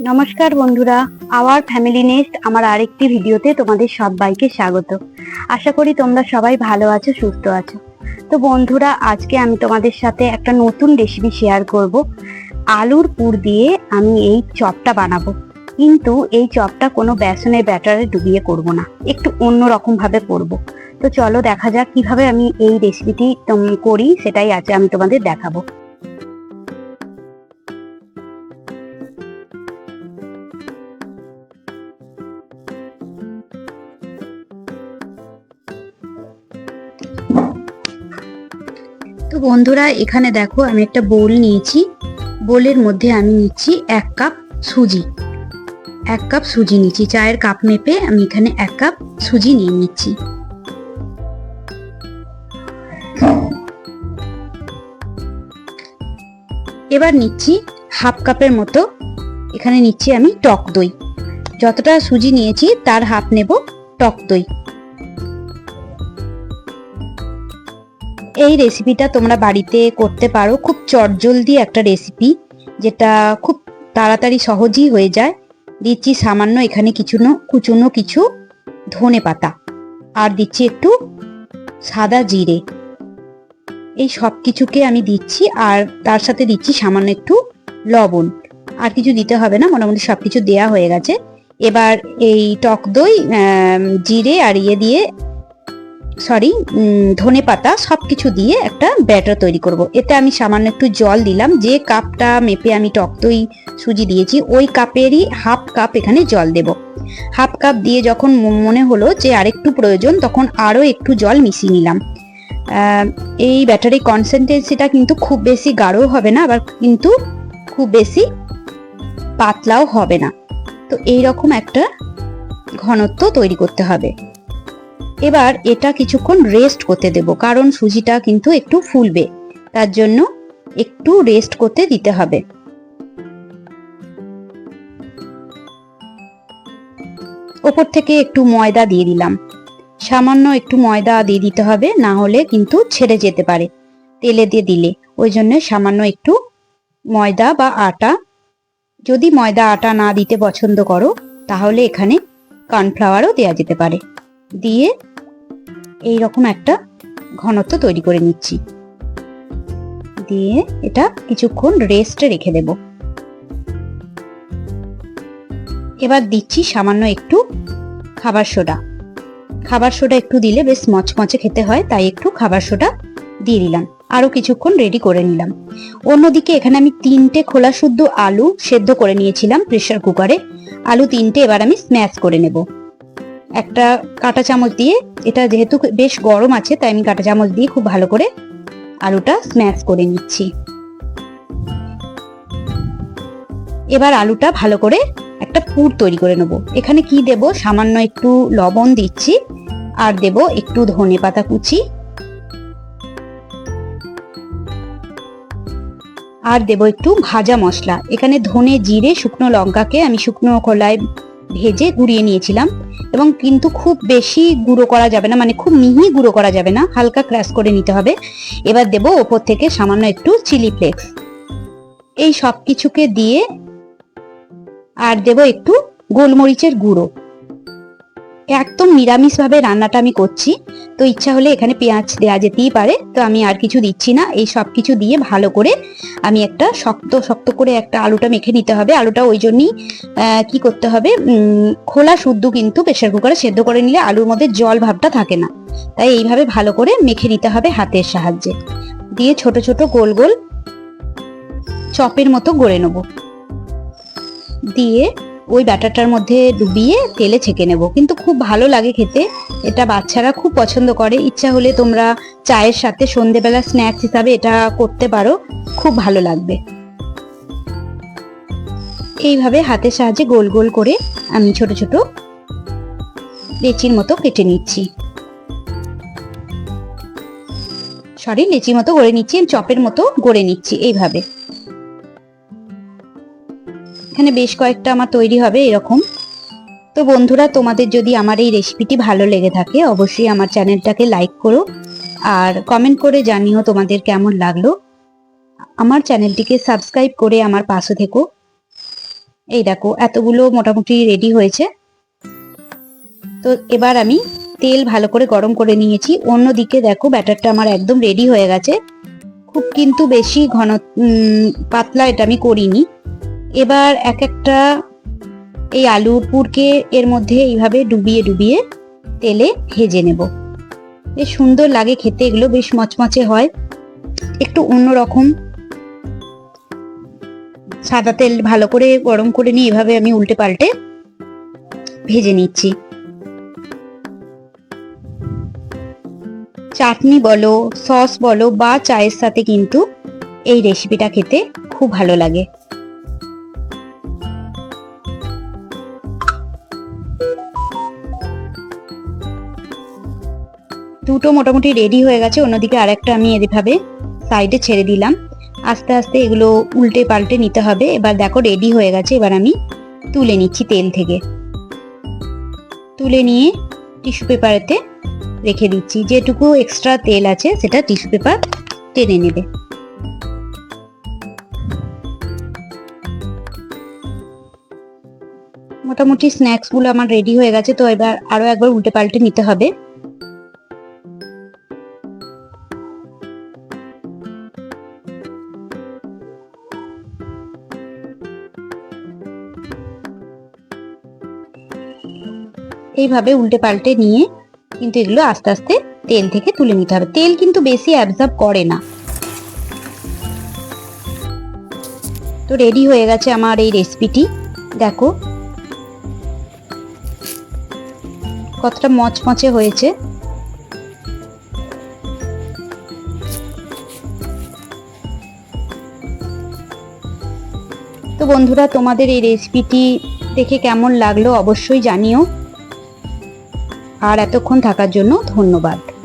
নমস্কার বন্ধুরা, our family nest আমার আরেকটি ভিডিওতে তোমাদের সবাইকে স্বাগত। আশা করি তোমরা সবাই ভালো আছো, সুস্থ আছো। তো বন্ধুরা, আজকে আমি তোমাদের সাথে একটা নতুন রেসিপি শেয়ার করব। আলুর পুর দিয়ে আমি এই চপটা বানাবো। কিন্তু এই চপটা কোনো বেসনের ব্যাটারে ডুবিয়ে করব না, একটু অন্য রকম ভাবে করব। তো চলো দেখা যাক কীভাবে আমি এই রেসিপিটি করি, সেটাই আজ আমি তোমাদের দেখাবো। তো বন্ধুরা, এখানে দেখো আমি একটা বোল নিয়েছি। বোলের মধ্যে আমি নিচ্ছি এক কাপ সুজি। এক কাপ সুজি নিচ্ছি। চায়ের কাপ মেপে আমি এখানে এক কাপ সুজি নিয়ে নিচ্ছি। এবার নিচ্ছি হাফ কাপের মতো। এখানে নিচ্ছি আমি টক দই। যতটা সুজি নিয়েছি, তার হাফ নেব টক দই। এই রেসিপিটা তোমরা বাড়িতে করতে পারো। খুব চটজলদি একটা রেসিপি যেটা খুব তাড়াতাড়ি সহজই হয়ে যায়। দিচ্ছি সামান্য এখানে কিছু কুচুনো কিছু ধনে পাতা। আর দিচ্ছি একটু সাদা জিরে। এই সব কিছুকে আমি দিচ্ছি, আর তার সাথে দিচ্ছি সামান্য একটু লবণ। আর কিছু দিতে হবে না, মোটামুটি সব কিছু দেয়া হয়ে গেছে। এবার এই টক দই জিরে আর ইয়ে দিয়ে সরি ধনে পাতা সব কিছু দিয়ে একটা ব্যাটার তৈরি করব। এতে আমি সামান্য একটু জল দিলাম। যে কাপটা মেপে আমি টক দই, সুজি দিয়েছি, ওই কাপেরই হাফ কাপ এখানে জল দেব। হাফ কাপ দিয়ে যখন মনে হলো যে আরেকটু প্রয়োজন, তখন আরও একটু জল মিশিয়ে নিলাম। এই ব্যাটারি কনসেন্ট্রেন্সিটা কিন্তু খুব বেশি গাঢ় হবে না, আবার কিন্তু খুব বেশি পাতলাও হবে না। তো এই রকম একটা ঘনত্ব তৈরি করতে হবে। এবার এটা কিছুক্ষণ রেস্ট করতে দেব, কারণ সুজিটা কিন্তু একটু ফুলবে। তার জন্য একটু রেস্ট করতে দিতে হবে। ওপর থেকে একটু ময়দা দিয়ে দিলাম। সামান্য একটু ময়দা দিয়ে দিতে হবে, না হলে কিন্তু ছেড়ে যেতে পারে। তেলে দিয়ে দিলে, ওই জন্য সামান্য একটু ময়দা বা আটা। যদি ময়দা আটা না দিতে পছন্দ করো, তাহলে এখানে কর্নফ্লাওয়ারও দেওয়া যেতে পারে। দিয়ে এই রকম একটা ঘনত্ব তৈরি করে নিচ্ছি। দিয়ে এটা কিছুক্ষণ রেস্টে রেখে দেব। এবার দিচ্ছি সামান্য একটু খাবার সোডা। খাবার সোডা একটু দিলে বেশ মচমচে খেতে হয়, তাই একটু খাবার সোডা দিয়ে দিলাম। আরও কিছুক্ষণ রেডি করে নিলাম। অন্যদিকে এখানে আমি তিনটে খোলা শুদ্ধ আলু সেদ্ধ করে নিয়েছিলাম প্রেসার কুকারে আলু তিনটে এবার আমি স্ম্যাশ করে নেব। একটা কাঁটা চামচ দিয়ে, এটা যেহেতু বেশ গরম আছে, তাই আমি কাঁটা চামচ দিয়ে খুব ভালো করে আলুটা স্ম্যাশ করে নিচ্ছি। এবার আলুটা ভালো করে একটা পুর তৈরি করে নেব। এখানে কি দেব? সামান্য একটু লবণ দিচ্ছি, আর দেব একটু ধনে পাতা কুচি। আর দেব একটু ভাজা মশলা। এখানে ধনে, জিরে, শুকনো লঙ্কাকে আমি শুকনো খোলায় ভেজে গুঁড়িয়ে নিয়েছিলাম এবং কিন্তু খুব বেশি গুঁড়ো করা যাবে না মানে খুব মিহি গুঁড়ো করা যাবে না, হালকা ক্রাশ করে নিতে হবে। এবার দেব ওপর থেকে সামান্য একটু চিলি ফ্লেক্স। এই সব কিছুকে দিয়ে আর দেব একটু গোলমরিচের গুঁড়ো। একদম নিরামিষ ভাবে রান্নাটা আমি করছি। তো ইচ্ছা হলে এখানে পেঁয়াজ দেওয়া যেতেই পারে, তো আমি আর কিছু দিচ্ছি না। এই সব কিছু দিয়ে ভালো করে আমি একটা শক্ত শক্ত করে একটা আলুটা মেখে নিতে হবে। আলুটা ওই জন্যই কি করতে হবে খোলা শুদ্ধ কিন্তু প্রেশার কুকারে সেদ্ধ করে নিলে আলুর মধ্যে জল ভাবটা থাকে না। তাই এইভাবে ভালো করে মেখে নিতে হবে হাতের সাহায্যে। দিয়ে ছোট ছোট গোল গোল চপের মতো গড়ে নেব। দিয়ে ওই ব্যাটারটার মধ্যে ডুবিয়ে তেলে ছেঁকে নেব। কিন্তু খুব ভালো লাগে খেতে। এটা বাচ্চারা খুব পছন্দ করে। ইচ্ছা হলে তোমরা চায়ের সাথে সন্ধেবেলা স্ন্যাক্স হিসাবে এটা করতে পারো। খুব ভালো লাগবে। এইভাবে হাতের সাহায্যে গোল গোল করে আমি ছোট ছোট লেচির মতো কেটে নিচ্ছি। সরি লেচির মতো গড়ে নিচ্ছি। চপের মতো গড়ে নিচ্ছি এইভাবে। এখানে বেশ কয়েকটা আমার তৈরি হবে এরকম। তো বন্ধুরা, তোমাদের যদি আমার এই রেসিপিটি ভালো লেগে থাকে, অবশ্যই আমার চ্যানেলটাকে লাইক করো আর কমেন্ট করে জানিও তোমাদের কেমন লাগল। আমার চ্যানেলটিকে সাবস্ক্রাইব করে আমার পাশে থেকো। এই দেখো, এতগুলো মোটামুটি রেডি হয়েছে। তো এবার আমি তেল ভালো করে গরম করে নিয়েছি। অন্যদিকে দেখো ব্যাটারটা আমার একদম রেডি হয়ে গেছে। খুব কিন্তু বেশি ঘন পাতলা এটা আমি করিনি। এবার এক একটা এই আলুর পুরকে এর মধ্যে এইভাবে ডুবিয়ে ডুবিয়ে তেলে ভেজে নেব। বেশ সুন্দর লাগে খেতে, এগুলো বেশ মচমচে হয়। একটু অন্যরকম সাদা তেল ভালো করে গরম করে নিয়ে এভাবে আমি উল্টে পাল্টে ভেজে নিচ্ছি। চাটনি বলো, সস বলো বা চায়ের সাথে কিন্তু এই রেসিপিটা খেতে খুব ভালো লাগে। দুটো মোটামুটি রেডি হয়ে গেছে, অন্যদিকে আরেকটা আমি এভাবে সাইডে ছেড়ে দিলাম। আস্তে আস্তে এগুলো উল্টে পাল্টে নিতে হবে। এবার দেখো রেডি হয়ে গেছে, এবার আমি তুলে নিচ্ছি তেল থেকে। তুলে নিয়ে টিস্যু পেপারেতে রেখে দিচ্ছি। যেটুকু এক্সট্রা তেল আছে, সেটা টিস্যু পেপার টেনে নেবে। মোটামুটি স্ন্যাক্সগুলো আমার রেডি হয়ে গেছে, তো এবার আরও একবার উল্টে পাল্টে নিতে হবে। এইভাবে উল্টে পাল্টে নিয়ে কিন্তু এগুলো আস্তে আস্তে তেল থেকে তুলে নিতে হবে। তেল কিন্তু বেশি অ্যাবজর্ব করে না। তো রেডি হয়ে গেছে আমার এই রেসিপিটি দেখো। কতটা মচমচে হয়েছে। তো বন্ধুরা, তোমাদের এই রেসিপিটি দেখে কেমন লাগল অবশ্যই জানিও। আর এতক্ষণ থাকার জন্য ধন্যবাদ।